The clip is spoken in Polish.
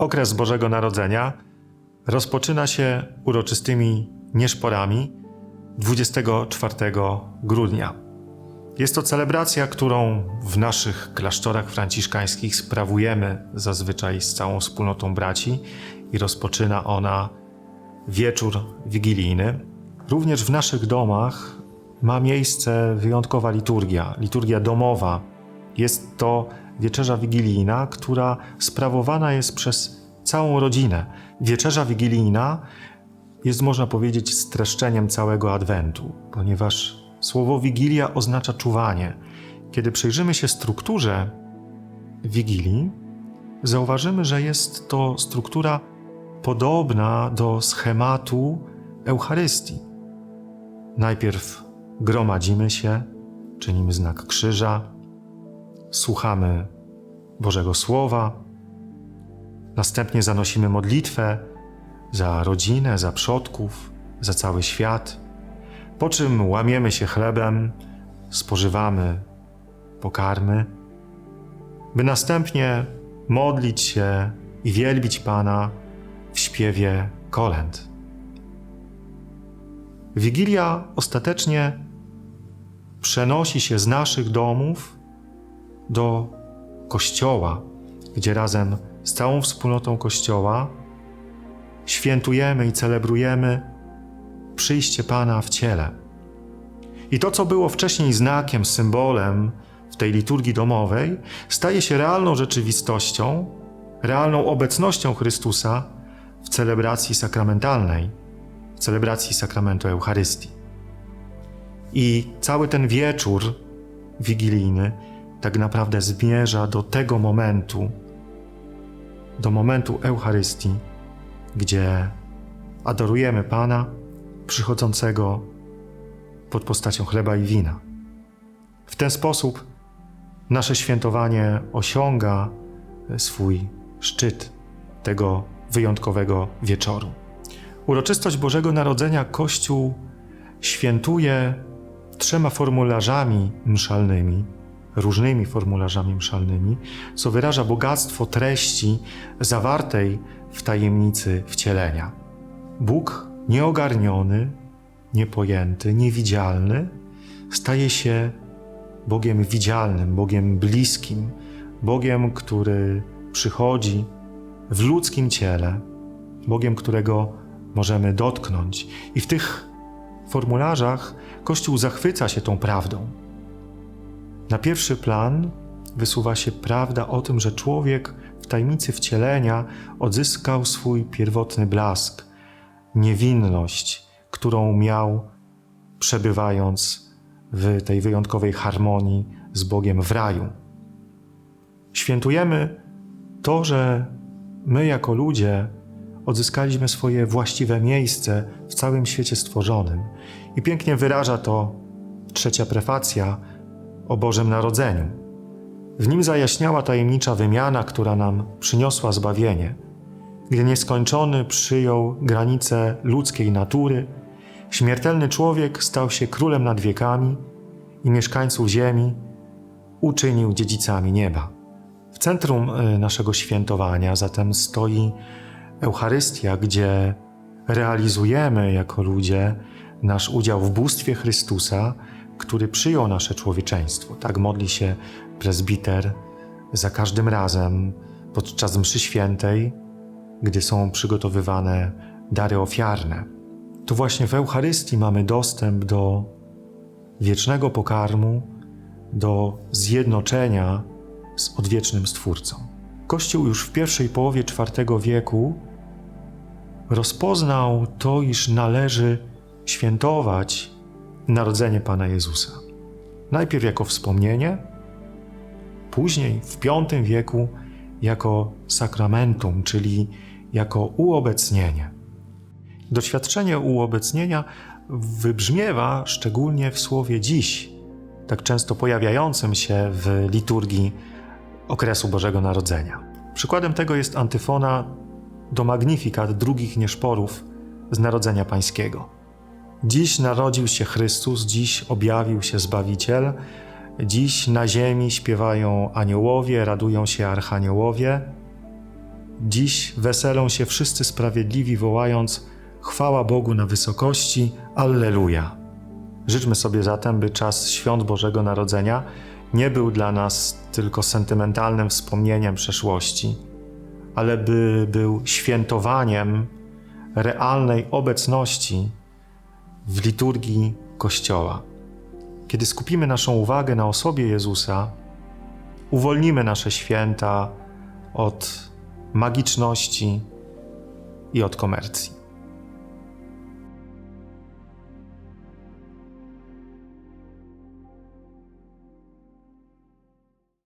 Okres Bożego Narodzenia rozpoczyna się uroczystymi nieszporami 24 grudnia. Jest to celebracja, którą w naszych klasztorach franciszkańskich sprawujemy zazwyczaj z całą wspólnotą braci i rozpoczyna ona wieczór wigilijny. Również w naszych domach ma miejsce wyjątkowa liturgia, liturgia domowa. Jest to wieczerza wigilijna, która sprawowana jest przez całą rodzinę. Wieczerza wigilijna jest, można powiedzieć, streszczeniem całego Adwentu, ponieważ słowo wigilia oznacza czuwanie. Kiedy przyjrzymy się strukturze wigilii, zauważymy, że jest to struktura podobna do schematu Eucharystii. Najpierw gromadzimy się, czynimy znak krzyża, słuchamy Bożego Słowa, następnie zanosimy modlitwę za rodzinę, za przodków, za cały świat, po czym łamiemy się chlebem, spożywamy pokarmy, by następnie modlić się i wielbić Pana w śpiewie kolęd. Wigilia ostatecznie przenosi się z naszych domów do kościoła, gdzie razem z całą wspólnotą kościoła świętujemy i celebrujemy przyjście Pana w ciele. I to, co było wcześniej znakiem, symbolem w tej liturgii domowej, staje się realną rzeczywistością, realną obecnością Chrystusa w celebracji sakramentalnej, w celebracji sakramentu Eucharystii. I cały ten wieczór wigilijny tak naprawdę zmierza do tego momentu, do momentu Eucharystii, gdzie adorujemy Pana przychodzącego pod postacią chleba i wina. W ten sposób nasze świętowanie osiąga swój szczyt tego wyjątkowego wieczoru. Uroczystość Bożego Narodzenia Kościół świętuje trzema formularzami mszalnymi, różnymi formularzami mszalnymi, co wyraża bogactwo treści zawartej w tajemnicy wcielenia. Bóg nieogarniony, niepojęty, niewidzialny staje się Bogiem widzialnym, Bogiem bliskim, Bogiem, który przychodzi w ludzkim ciele, Bogiem, którego możemy dotknąć. I w tych formularzach Kościół zachwyca się tą prawdą. Na pierwszy plan wysuwa się prawda o tym, że człowiek w tajemnicy wcielenia odzyskał swój pierwotny blask, niewinność, którą miał przebywając w tej wyjątkowej harmonii z Bogiem w raju. Świętujemy to, że my jako ludzie odzyskaliśmy swoje właściwe miejsce w całym świecie stworzonym. I pięknie wyraża to trzecia prefacja o Bożym Narodzeniu. W nim zajaśniała tajemnicza wymiana, która nam przyniosła zbawienie, gdy nieskończony przyjął granice ludzkiej natury, śmiertelny człowiek stał się królem nad wiekami i mieszkańców ziemi uczynił dziedzicami nieba. W centrum y, naszego świętowania zatem stoi Eucharystia, gdzie realizujemy jako ludzie nasz udział w bóstwie Chrystusa, który przyjął nasze człowieczeństwo. Tak modli się prezbiter za każdym razem podczas mszy świętej, gdy są przygotowywane dary ofiarne. To właśnie w Eucharystii mamy dostęp do wiecznego pokarmu, do zjednoczenia z odwiecznym Stwórcą. Kościół już w pierwszej połowie IV wieku rozpoznał to, iż należy świętować narodzenie Pana Jezusa. Najpierw jako wspomnienie, później w V wieku jako sakramentum, czyli jako uobecnienie. Doświadczenie uobecnienia wybrzmiewa szczególnie w słowie dziś, tak często pojawiającym się w liturgii okresu Bożego Narodzenia. Przykładem tego jest antyfona do Magnifikat drugich nieszporów z Narodzenia Pańskiego. Dziś narodził się Chrystus, dziś objawił się Zbawiciel, dziś na ziemi śpiewają aniołowie, radują się archaniołowie. Dziś weselą się wszyscy sprawiedliwi, wołając: Chwała Bogu na wysokości, Alleluja. Życzmy sobie zatem, by czas świąt Bożego Narodzenia nie był dla nas tylko sentymentalnym wspomnieniem przeszłości, ale by był świętowaniem realnej obecności w liturgii Kościoła. Kiedy skupimy naszą uwagę na osobie Jezusa, uwolnimy nasze święta od magiczności i od komercji.